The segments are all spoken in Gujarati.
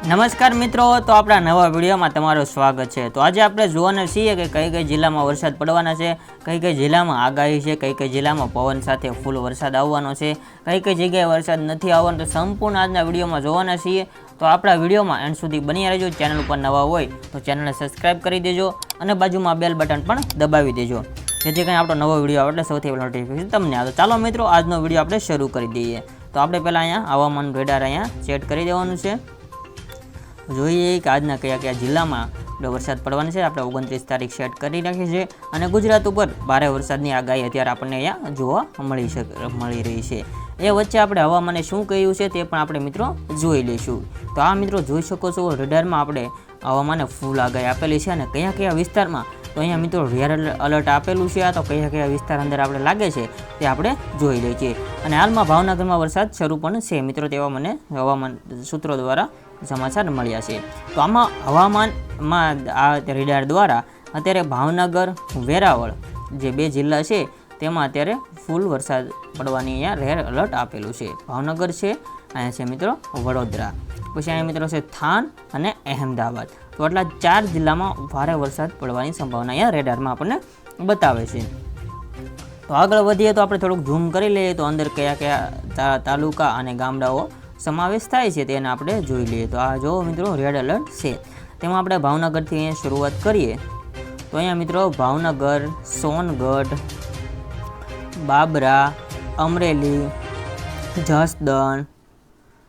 નમસ્કાર મિત્રો, તો આપણા નવા વિડીયોમાં તમારું સ્વાગત છે. તો આજે આપણે જોવાના છીએ કે કઈ કઈ જિલ્લામાં વરસાદ પડવાના છે, કઈ કઈ જિલ્લામાં આગાહી છે, કઈ કઈ જિલ્લામાં પવન સાથે ફૂલ વરસાદ આવવાનો છે, કઈ કઈ જગ્યાએ વરસાદ નથી આવવાનો. તો સંપૂર્ણ આજના વિડીયોમાં જોવાના છીએ. તો આપણા વિડીયોમાં એન્ડ સુધી બની રહેજો. ચેનલ ઉપર નવા હોય તો ચેનલને સબસ્ક્રાઇબ કરી દેજો અને બાજુમાં બેલ બટન પણ દબાવી દેજો. જેથી કંઈ આપણો નવો વીડિયો આવે એટલે સૌથી પહેલાં નોટિફિકેશન તમને આવે. ચાલો મિત્રો, આજનો વીડિયો આપણે શરૂ કરી દઈએ. તો આપણે પહેલાં અહીંયા હવામાન રેડાર અહીંયા સેટ કરી દેવાનું છે. જોઈએ કે આજના કયા કયા જિલ્લામાં વરસાદ પડવાનો છે. આપણે ઓગણત્રીસ તારીખ સેટ કરી રાખી છે અને ગુજરાત ઉપર ભારે વરસાદની આગાહી અત્યારે આપણને અહીંયા જોવા મળી શકે, મળી રહી છે. એ વચ્ચે આપણે હવામાને શું કહ્યું છે તે પણ આપણે મિત્રો જોઈ લઈશું. તો આ મિત્રો જોઈ શકો છો, રડારમાં આપણે હવામાને ફૂલ આગાહી આપેલી છે અને કયા કયા વિસ્તારમાં તો અહીંયા મિત્રો રેડ અલર્ટ આપેલું છે. આ તો કયા કયા વિસ્તાર અંદર આપણે લાગે છે તે આપણે જોઈ લઈએ. છીએ અને હાલમાં ભાવનગરમાં વરસાદ શરૂ પણ છે. મિત્રો તેવા મને હવામાન સૂત્રો દ્વારા સમાચાર મળ્યા છે. તો આમાં હવામાનમાં આ રેડાર દ્વારા અત્યારે ભાવનગર, વેરાવળ જે બે જિલ્લા છે, તેમાં અત્યારે ફૂલ વરસાદ પડવાની અહીંયા રેડ અલર્ટ આપેલું છે. ભાવનગર છે, અહીંયા છે મિત્રો વડોદરા. પછી અહીંયા મિત્રો છે થાન અને અહેમદાબાદ. તો આટલા ચાર જિલ્લામાં ભારે વરસાદ પડવાની સંભાવના અહીંયા રેડારમાં આપણને બતાવે છે. તો આગળ વધીએ તો આપણે થોડુંક ઝૂમ કરી લઈએ તો અંદર કયા કયા તાલુકા અને ગામડાઓ સમાવેશ થાય છે તેને આપણે જોઈ લઈએ. તો આ જો મિત્રો રેડ એલર્ટ છે. તેમાં આપણે ભાવનગરથી અહીંયા શરૂઆત કરીએ. તો અહીંયા મિત્રો ભાવનગર, સોનગઢ, બાબરા, અમરેલી, જસદણ.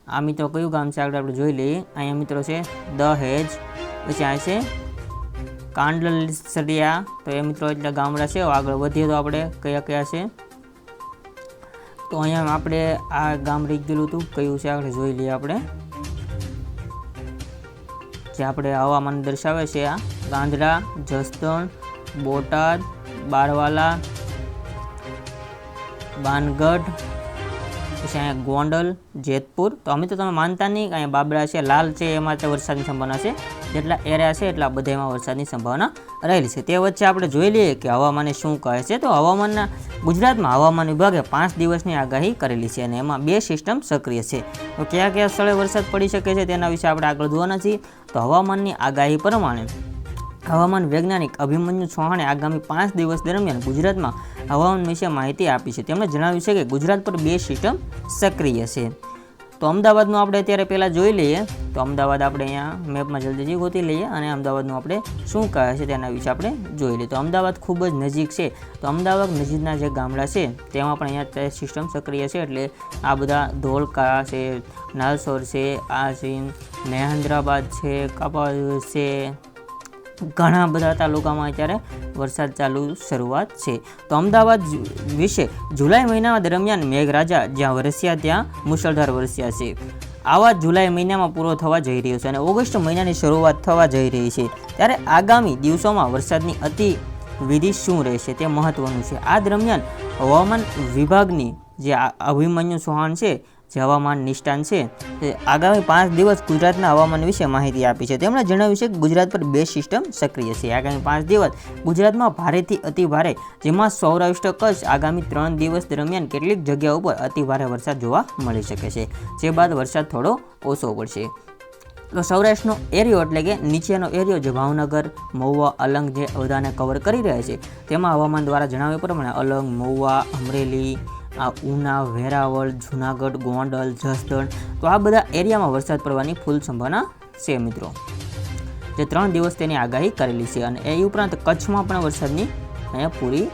આ મિત્રો કયું ગામ છે? આગળ આપણે જોઈ લઈએ. અહીંયા મિત્રો છે દહેજ, પછી આ છે કાંડલસરિયા. તો એ મિત્રો એટલા ગામડા છે. આગળ વધીએ તો આપણે કયા કયા છે? તો અહીંયા આપણે આ ગામ રહી ગયેલું હતું. કયું છે આગળ જોઈ લઈએ આપણે. જે આપણે હવામાન દર્શાવે છે આ. ગાંધડા જસદણ, બોટાદ, બારવાલા, બાનગઢ, પછી અહીંયા ગોંડલ, જેતપુર. તો અમે તો તમે માનતા નહીં કે અહીંયા બાબરા છે, લાલ છે, એમાં તે વરસાદની સંભાવના છે. જેટલા એરિયા છે એટલા બધામાં વરસાદની સંભાવના રહેલી છે. તે વચ્ચે આપણે જોઈ લઈએ કે હવામાને શું કહે છે. તો હવામાનના ગુજરાતમાં હવામાન વિભાગે પાંચ દિવસની આગાહી કરેલી છે અને એમાં બે સિસ્ટમ સક્રિય છે. તો કયા કયા સ્થળે વરસાદ પડી શકે છે તેના વિશે આપણે આગળ જોવાના છીએ. તો હવામાનની આગાહી પ્રમાણે હવામાન વૈજ્ઞાનિક અભિમન્યુ ચૌહાણે આગામી પાંચ દિવસ દરમિયાન ગુજરાતમાં હવામાન વિશે માહિતી આપી છે. તેમણે જણાવ્યું છે કે ગુજરાત પર બે સિસ્ટમ સક્રિય છે. તો અમદાવાદનું આપણે અત્યારે પહેલાં જોઈ લઈએ. તો અમદાવાદ આપણે અહીંયા મેપમાં જલ્દીથી ગોતી લઈએ અને અમદાવાદનું આપણે શું કહે છે તેના વિશે આપણે જોઈ લઈએ. તો અમદાવાદ ખૂબ જ નજીક છે. તો અમદાવાદ નજીકના જે ગામડા છે, તેમાં પણ અહીંયા સિસ્ટમ સક્રિય છે. એટલે આ બધા ધોળકા છે, નાલસોર છે, આ છે, મહેન્દ્રાબાદ છે, કપાસ છે ઘણા બધા તાલુકામાં અત્યારે વરસાદ ચાલુ શરૂઆત છે. તો અમદાવાદ વિશે જુલાઈ મહિના દરમિયાન મેઘરાજા જ્યાં વરસ્યા ત્યાં મુશળધાર વરસ્યા છે. આવા જુલાઈ મહિનામાં પૂરો થવા જઈ રહ્યો છે અને ઓગસ્ટ મહિનાની શરૂઆત થવા જઈ રહી છે. ત્યારે આગામી દિવસોમાં વરસાદની અતિ વિધિ શું રહેશે તે મહત્વનું છે. આ દરમિયાન હવામાન વિભાગની જે અભિમન્યુ ચૌહાણ છે જે હવામાન નિષ્ણાંત છે આગામી પાંચ દિવસ ગુજરાતના હવામાન વિશે માહિતી આપી છે. તેમણે જણાવ્યું છે કે ગુજરાત પર બે સિસ્ટમ સક્રિય છે. આગામી પાંચ દિવસ ગુજરાતમાં ભારેથી અતિ ભારે, જેમાં સૌરાષ્ટ્ર, કચ્છ આગામી ત્રણ દિવસ દરમિયાન કેટલીક જગ્યાઓ પર અતિ ભારે વરસાદ જોવા મળી શકે છે. જે બાદ વરસાદ થોડો ઓછો પડશે. તો સૌરાષ્ટ્રનો એરિયો એટલે કે નીચેનો એરિયો જે ભાવનગર, મહુવા, અલંગ જે બધાને કવર કરી રહ્યા છે, તેમાં હવામાન દ્વારા જણાવ્યા પ્રમાણે અલંગ, મહુવા, અમરેલી આ ઉના, વેરાવળ, જુનાગઢ, ગોંડલ, જસદણ, તો આ બધા એરિયામાં વરસાદ પડવાની ફૂલ સંભાવના છે મિત્રો. જે ત્રણ દિવસ તેની આગાહી કરેલી છે અને એ ઉપરાંત કચ્છમાં પણ વરસાદની અહીંયા પૂરી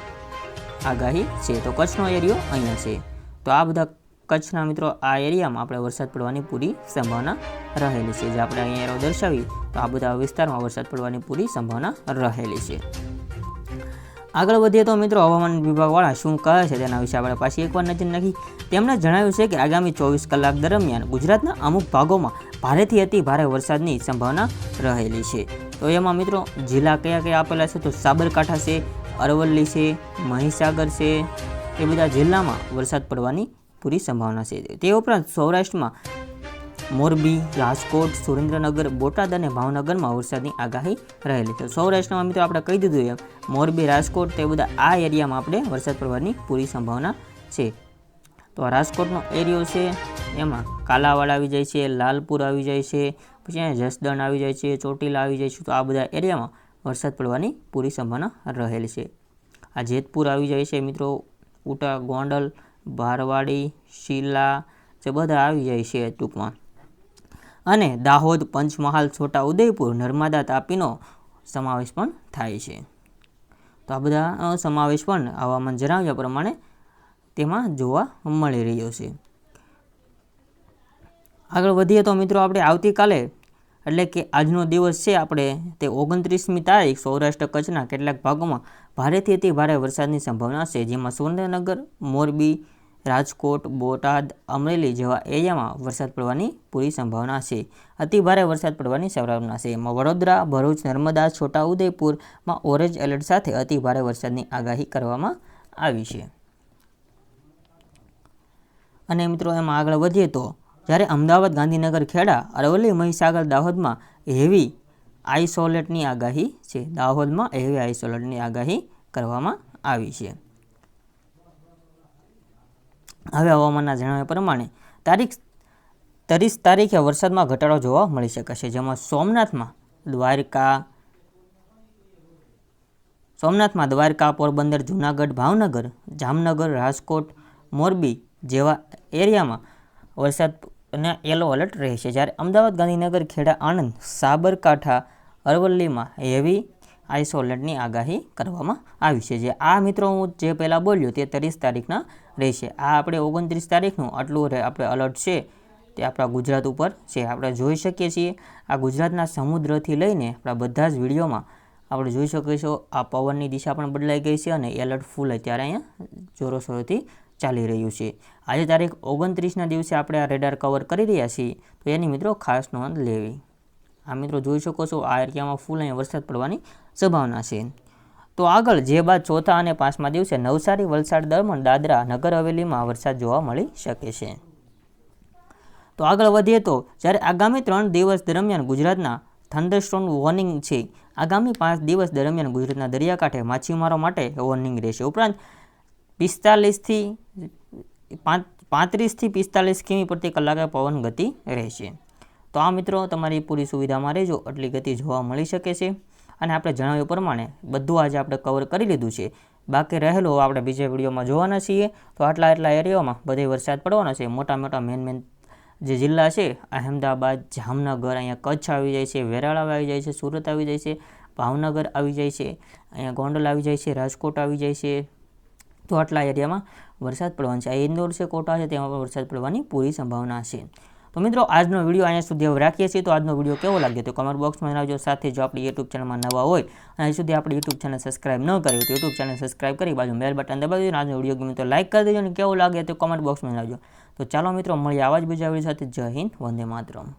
આગાહી છે. તો કચ્છનો એરિયો અહીંયા છે. તો આ બધા કચ્છના મિત્રો આ એરિયામાં આપણે વરસાદ પડવાની પૂરી સંભાવના રહેલી છે. જે આપણે અહીંયા દર્શાવી, તો આ બધા વિસ્તારમાં વરસાદ પડવાની પૂરી સંભાવના રહેલી છે. આગળ વધીએ તો મિત્રો હવામાન વિભાગવાળા શું કહે છે તેના વિશે આપણે પાછી એકવાર નજર નાખી. તેમણે જણાવ્યું છે કે આગામી ચોવીસ કલાક દરમિયાન ગુજરાતના અમુક ભાગોમાં ભારેથી અતિ ભારે વરસાદની સંભાવના રહેલી છે. તો એમાં મિત્રો જિલ્લા કયા કયા આપેલા છે? તો સાબરકાંઠા છે, અરવલ્લી છે, મહીસાગર છે, એ બધા જિલ્લામાં વરસાદ પડવાની પૂરી સંભાવના છે. તે ઉપરાંત સૌરાષ્ટ્રમાં મોરબી, રાજકોટ, સુરેન્દ્રનગર, બોટાદ અને ભાવનગરમાં વરસાદની આગાહી રહેલી છે. સૌરાષ્ટ્રમાં મિત્રો આપણે કહી દીધું એમ, મોરબી, રાજકોટ તે બધા આ એરિયામાં આપણે વરસાદ પડવાની પૂરી સંભાવના છે. તો રાજકોટનો એરિયો છે, એમાં કાલાવાડ આવી જાય છે, લાલપુર આવી જાય છે, પછી અહીંયા જસદણ આવી જાય છે, ચોટીલા આવી જાય છે, તો આ બધા એરિયામાં વરસાદ પડવાની પૂરી સંભાવના રહેલી છે. આ જેતપુર આવી જાય છે મિત્રો ઉટા ગોંડલ ભારવાડી શીલા જે બધા આવી જાય છે ટૂંકમાં. અને દાહોદ પંચમહાલ છોટા ઉદયપુર, નર્મદા તાપીનો સમાવેશ પણ થાય છે. તો આ બધા સમાવેશ પણ હવામાન જણાવ્યા પ્રમાણે તેમાં જોવા મળી રહ્યો છે. આગળ વધીએ તો મિત્રો આપણે આવતીકાલે, એટલે કે આજનો દિવસ છે આપણે, તે ઓગણત્રીસમી તારીખ, સૌરાષ્ટ્ર કચ્છના કેટલાક ભાગોમાં ભારેથી અતિ ભારે વરસાદની સંભાવના છે, જેમાં સુરેન્દ્રનગર, મોરબી રાજકોટ, બોટાદ, અમરેલી જેવા એરિયામાં વરસાદ પડવાની પૂરી સંભાવના છે. અતિ ભારે વરસાદ પડવાની સંભાવના છે. એમાં વડોદરા, ભરૂચ, નર્મદા, છોટાઉદેપુરમાં ઓરેન્જ એલર્ટ સાથે અતિ ભારે વરસાદની આગાહી કરવામાં આવી છે. અને મિત્રો, એમાં આગળ વધીએ તો, જ્યારે અમદાવાદ, ગાંધીનગર, ખેડા, અરવલ્લી, મહીસાગર, દાહોદમાં હેવી આઇસોલેટની આગાહી છે. દાહોદમાં હેવી આઇસોલેટની આગાહી કરવામાં આવી છે. હવે હવામાનના જણાવ્યા પ્રમાણે તારીખ, ત્રીસ તારીખે વરસાદમાં ઘટાડો જોવા મળી શકે છે જેમાં સોમનાથમાં દ્વારકા સોમનાથમાં દ્વારકા, પોરબંદર, જૂનાગઢ, ભાવનગર, જામનગર, રાજકોટ, મોરબી જેવા એરિયામાં વરસાદ અને યલો એલર્ટ રહેશે. જ્યારે અમદાવાદ, ગાંધીનગર, ખેડા, આણંદ, સાબરકાંઠા, અરવલ્લીમાં હેવી આઇસોલેટની આગાહી કરવામાં આવી છે. જે આ મિત્રો હું જે પહેલાં બોલ્યો તે ત્રીસ તારીખના રહેશે આ આપણે ઓગણત્રીસ તારીખનું આટલું આપણે અલર્ટ છે તે આપણા ગુજરાત ઉપર છે. આપણે જોઈ શકીએ છીએ આ ગુજરાતના સમુદ્રથી લઈને આપણા બધા જ વિડીયોમાં આપણે જોઈ શકીશું આ પવનની દિશા પણ બદલાઈ ગઈ છે અને એલર્ટ ફૂલ અત્યારે અહીંયા જોરોશોરોથી ચાલી રહ્યું છે. આજે તારીખ ઓગણત્રીસના દિવસે આપણે આ રેડાર કવર કરી રહ્યા છીએ. તો એની મિત્રો ખાસ નોંધ લેવી. આ મિત્રો જોઈ શકો છો આ એરિયામાં ફૂલ અહીંયા વરસાદ પડવાની સંભાવના છે. તો આગળ જે બાદ ચોથા અને પાંચમા દિવસે નવસારી, વલસાડ દમણ દાદરા, નગર હવેલીમાં વરસાદ જોવા મળી શકે છે. તો આગળ વધીએ તો, જ્યારે આગામી ત્રણ દિવસ દરમિયાન ગુજરાતના થંડરસ્ટોન વોર્નિંગ છે, આગામી પાંચ દિવસ દરમિયાન ગુજરાતના દરિયાકાંઠે માછીમારો માટે વોર્નિંગ રહેશે. ઉપરાંત પિસ્તાલીસથી પાંચ, પાંત્રીસથી પિસ્તાલીસ કિમી પ્રતિ કલાકે પવન ગતિ રહેશે. તો આ મિત્રો, તમારી પૂરી સુવિધામાં રહેજો. એટલી ગતિ જોવા મળી શકે છે. અને આપણે જણાવ્યું પ્રમાણે બધું આજે આપણે કવર કરી લીધું છે. બાકી રહેલો આપણે બીજા વિડીયોમાં જોવાના છીએ. તો આટલા આટલા એરિયામાં બધે વરસાદ પડવાનો છે. મોટા મોટા મેન મેન જે જિલ્લા છે અહેમદાબાદ, જામનગર, અહીંયા કચ્છ આવી જાય છે, વેરાળા આવી જાય છે, સુરત આવી જાય છે, ભાવનગર આવી જાય છે, અહીંયા ગોંડલ આવી જાય છે, રાજકોટ આવી જાય છે. તો આટલા એરિયામાં વરસાદ પડવાનો છે. આ ઇન્દોર છે, કોટા છે, તેમાં પણ વરસાદ પડવાની પૂરી સંભાવના છે. તો મિત્રો, આજનો વીડિયો અહીંયા સુધી હવે રાખીએ છીએ. તો આજનો વીડિયો કેવો લાગ્યો તો કમેન્ટ બોક્સમાં જણાવજો. સાથે જો આપણી યુટ્યુબ ચેનલમાં નવા હોય અને હજી સુધી આપણી યુટ્યુબ ચેનલ સબસ્ક્રાઇબ ન કર્યું તો યુટ્યુબ ચેનલ સબસ્ક્રાઇબ કરી બાજુ બેલ બટન દબાવી દેજો આજનો વીડિયો ગમે તો લાઇક કરી દેજો અને કેવો લાગે તો કમેન્ટ બોક્સમાં જણાવજો. તો ચાલો મિત્રો, મળીએ આવા જ બીજા વીડિયો સાથે. જય હિન્દ, વંદે માતરમ.